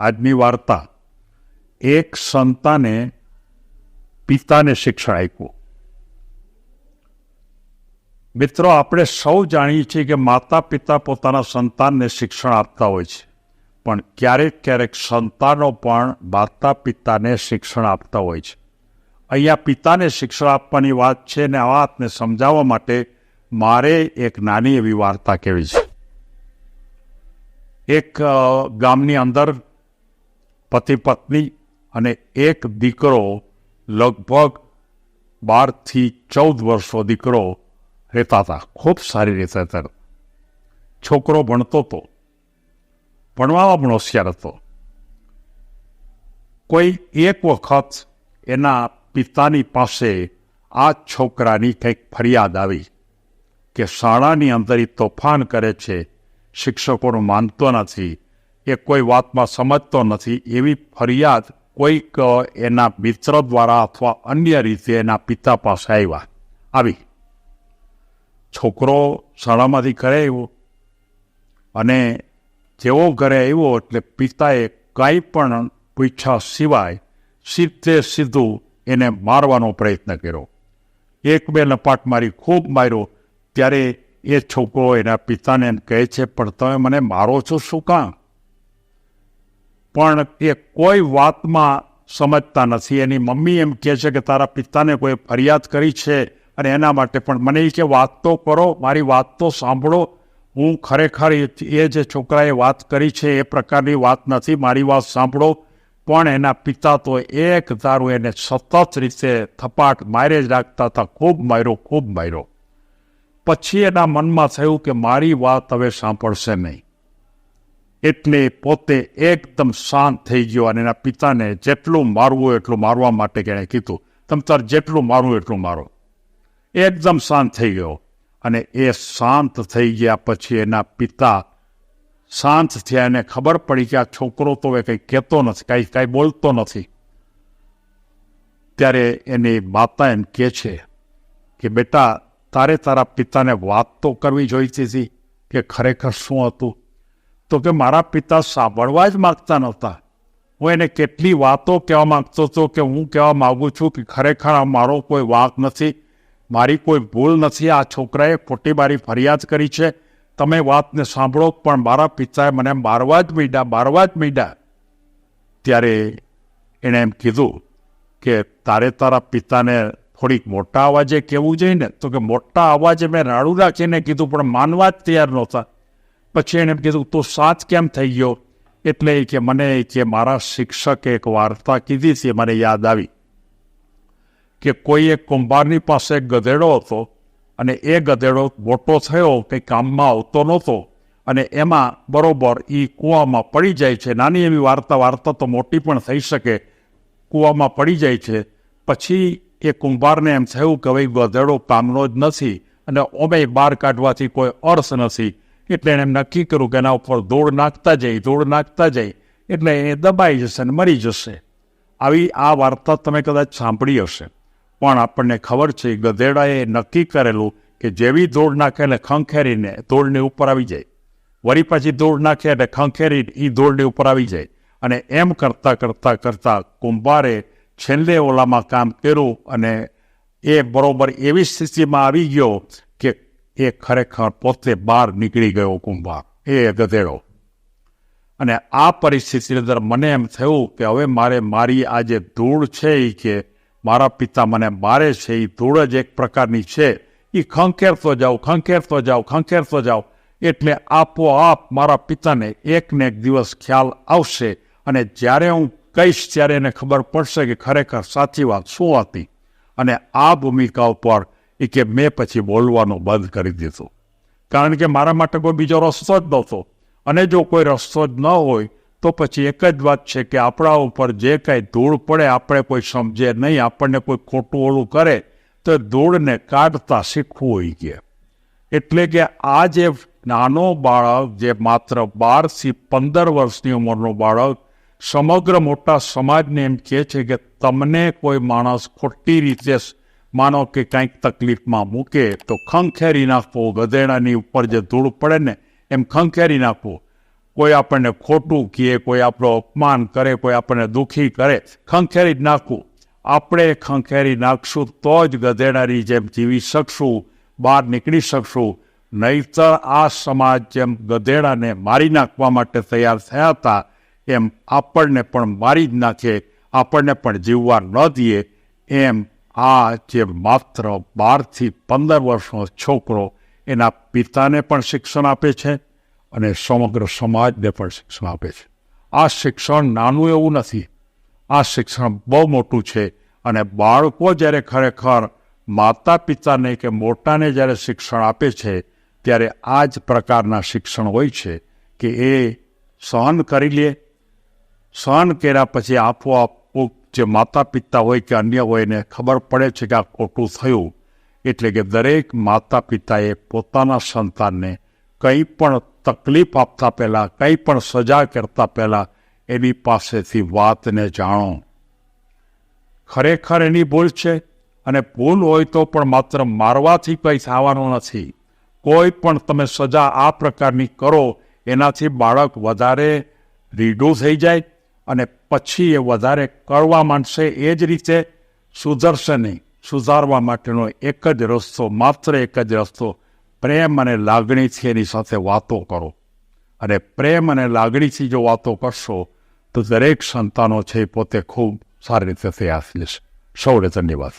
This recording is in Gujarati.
આજની વાર્તા, એક સંતાને પિતાને શિક્ષણ આપ્યું. મિત્રો, આપણે સૌ જાણીએ છીએ કે માતા પિતા પોતાના સંતાનને શિક્ષણ આપતા હોય છે, પણ ક્યારેક ક્યારેક સંતાનો પણ માતા પિતાને શિક્ષણ આપતા હોય છે. અહીંયા પિતાને શિક્ષણ આપવાની વાત છે ને આ વાતને સમજાવવા માટે મારે એક નાની એવી વાર્તા કહેવી છે. એક ગામની અંદર પતિ પત્ની અને એક દીકરો લગભગ બારથી ચૌદ વર્ષનો દીકરો રહેતા હતા. ખૂબ સારી રીતે હતા. છોકરો ભણતો હતો. ભણવામાં પણ હોશિયાર હતો. કોઈ એક વખત એના પિતાની પાસે આ છોકરાની કંઈક ફરિયાદ આવી કે શાળાની અંદર એ તોફાન કરે છે. શિક્ષકોનું માનતો નથી. એ કોઈ વાતમાં સમજતો નથી, એવી ફરિયાદ કોઈક એના મિત્ર દ્વારા અથવા અન્ય રીતે એના પિતા પાસે આવ્યા. આવી. છોકરો શાળામાંથી ઘરે આવ્યો અને જેવો ઘરે આવ્યો એટલે પિતાએ કાંઈ પણ પૂછ્યા સિવાય સીધે સીધું એને મારવાનો પ્રયત્ન કર્યો. એક બે લપાટ મારી ખૂબ માર્યો. ત્યારે એ છોકરો એના પિતાને કહે છે, પણ તમે મને મારો છો, શું કામ? પણ એ કોઈ વાતમાં સમજતા નથી. એની મમ્મી એમ કહે છે કે, તારા પિતાને કોઈ ફરિયાદ કરી છે અને એના માટે પણ. મને એ કે, વાત તો કરો, મારી વાત તો સાંભળો. હું ખરેખર એ જે છોકરાએ વાત કરી છે એ પ્રકારની વાત નથી, મારી વાત સાંભળો. પણ એના પિતા તો એક ધારું એને સતત રીતે થપાટ મારે જ રાખતા હતા, ખૂબ માર્યો ખૂબ માર્યો. પછી એના મનમાં થયું કે, મારી વાત હવે સાંભળશે નહીં. એટલે પોતે એકદમ શાંત થઈ ગયો અને એના પિતાને જેટલું મારવું એટલું મારવા માટે એણે કીધું તમે તાર જેટલું મારવું એટલું મારો એકદમ શાંત થઈ ગયો અને એ શાંત થઈ ગયા પછી એના પિતા શાંત થયા એને ખબર પડી કે આ છોકરો તો એ કંઈ કહેતો નથી કાંઈ કાંઈ બોલતો નથી ત્યારે એની માતા એમ કહે છે કે બેટા તારે તારા પિતાને વાત તો કરવી જોઈતી હતી કે ખરેખર શું હતું તો કે મારા પિતા સાંભળવા જ માગતા નહોતા. હું એને કેટલી વાતો કહેવા માંગતો હતો કે હું કહેવા માગું છું કે ખરેખર આ મારો કોઈ વાંક નથી, મારી કોઈ ભૂલ નથી, આ છોકરાએ ખોટી મારી ફરિયાદ કરી છે. તમે વાતને સાંભળો, પણ મારા પિતાએ મને મારવા જ મીડ્યા, મારવા જ મીડ્યા. ત્યારે એણે એમ કીધું કે તારે તારા પિતાને થોડીક મોટા અવાજે કહેવું જોઈએ ને? તો કે મોટા અવાજે મેં રાડું રાખીને કીધું, પણ માનવા જ તૈયાર નહોતા. પછી એણે કીધું તું સાચ કેમ થઈ ગયો એટલે કે મને કે મારા શિક્ષકે એક વાર્તા કીધી હતી મને યાદ આવી કે કોઈ એક કુંભારની પાસે ગધેડો હતો અને એ ગધેડો મોટો થયો કંઈ કામમાં આવતો નહોતો અને એમાં બરોબર એ કૂવામાં પડી જાય છે નાની એવી વાર્તા વાર્તા તો મોટી પણ થઈ શકે કૂવામાં પડી જાય છે પછી એ કુંભારને એમ થયું કે ભાઈ ગધેડો કામનો જ નથી અને ઓમે બહાર કાઢવાથી કોઈ અર્થ નથી। એટલે એણે નક્કી કર્યું કે એના ઉપર ધૂળ નાખતા જાય ધૂળ નાખતા જાય એટલે એ દબાઈ જશે અને મરી જશે. આવી આ વાર્તા તમે કદાચ સાંભળી હશે. પણ આપણને ખબર છે, ગધેડાએ નક્કી કરેલું કે જેવી ધૂળ નાખે એટલે ખંખેરીને ધૂળની ઉપર આવી જાય. વળી પાછી ધૂળ નાખે એટલે ખંખેરી એ ધૂળની ઉપર આવી જાય. અને એમ કરતાં કરતાં કરતાં કુંભારે છેલ્લે ઓલામાં કામ કર્યું અને એ બરોબર એવી સ્થિતિમાં આવી ગયો એ ખરેખર પોતે બહાર નીકળી ગયો કુંભાર. એ ગધેડો. અને આ પરિસ્થિતિની અંદર મને એમ થયું કે હવે મારે મારી આ જે ધૂળ છે એ કે મારા પિતા મને મારે છે એ ધૂળ જ એક પ્રકારની છે. એ ખંખેરતો જાઉં ખંખેરતો જાઉં ખંખેરતો જાઉં એટલે આપોઆપ મારા પિતાને એક ને એક દિવસ ખ્યાલ આવશે અને જ્યારે હું કહીશ ત્યારે એને ખબર પડશે કે ખરેખર સાચી વાત શું હતી. અને આ ભૂમિકા ઉપર એ કે મેં પછી બોલવાનું બંધ કરી દીધું. કારણ કે મારા માટે કોઈ બીજો રસ્તો જ નહોતો. અને જો કોઈ રસ્તો જ ન હોય, તો પછી એક જ વાત છે કે આપણા ઉપર જે કાંઈ ધૂળ પડે, આપણે કોઈ સમજે નહીં, આપણને કોઈ ખોટું ઓલું કરે, તો ધૂળને કાઢતા શીખવું હોય કે. એટલે કે આ જે નાનો બાળક, જે માત્ર બારથી પંદર વર્ષની ઉંમરનો બાળક, સમગ્ર મોટા સમાજને એમ કહે છે કે તમને કોઈ માણસ ખોટી રીતે માનો કે કંઈક તકલીફમાં મૂકે, તો ખંખેરી નાખવો, ગધેડાની ઉપર જે ધૂળ પડે ને, એમ ખંખેરી નાખવું. કોઈ આપણને ખોટું કહે કોઈ આપણો અપમાન કરે, કોઈ આપણને દુઃખી કરે, ખંખેરી જ નાખવું. આપણે ખંખેરી નાખશું તો જ ગધેડાની જેમ જીવી શકશું, બહાર નીકળી શકશું. નહીતર આ સમાજ જેમ ગધેડાને મારી નાખવા માટે તૈયાર થયા હતા, એમ આપણને પણ મારી જ નાખે, આપણને પણ જીવવા ન દઈએ એમ આ જે માત્ર બારથી પંદર વર્ષનો છોકરો એના પિતાને પણ શિક્ષણ આપે છે અને સમગ્ર સમાજને પણ શિક્ષણ આપે છે. આ શિક્ષણ નાનું એવું નથી. આ શિક્ષણ બહુ મોટું છે અને બાળકો જ્યારે ખરેખર માતા પિતાને કે મોટાને જ્યારે શિક્ષણ આપે છે, ત્યારે આ જ પ્રકારના શિક્ષણ હોય છે કે એ સહન કરી લે, સહન કર્યા પછી આપોઆપ જે માતા પિતા હોય કે અન્ય હોય ને ખબર પડે છે કે આ ખોટું થયું, એટલે કે દરેક માતા પિતાએ પોતાના સંતાનને કંઈ પણ તકલીફ આપતા પહેલાં, કંઈ પણ સજા કરતા પહેલાં એની પાસેથી વાતને જાણો. ખરેખર એની ભૂલ છે અને ભૂલ હોય તો પણ માત્ર મારવાથી કંઈ થવાનું નથી. કોઈ પણ તમે સજા આ પ્રકારની કરો, એનાથી બાળક વધારે રીડું થઈ જાય અને પછી એ વધારે કરવા માંડશે એ જ રીતે સુધરશે નહીં સુધારવા માટેનો એક જ રસ્તો, માત્ર એક જ રસ્તો, પ્રેમ અને લાગણીથી એની સાથે વાતો કરો. અને પ્રેમ અને લાગણીથી જો વાતો કરશો, તો દરેક સંતાનો છે પોતે ખૂબ સારી રીતે તૈયાર જશે. સૌને ધન્યવાદ.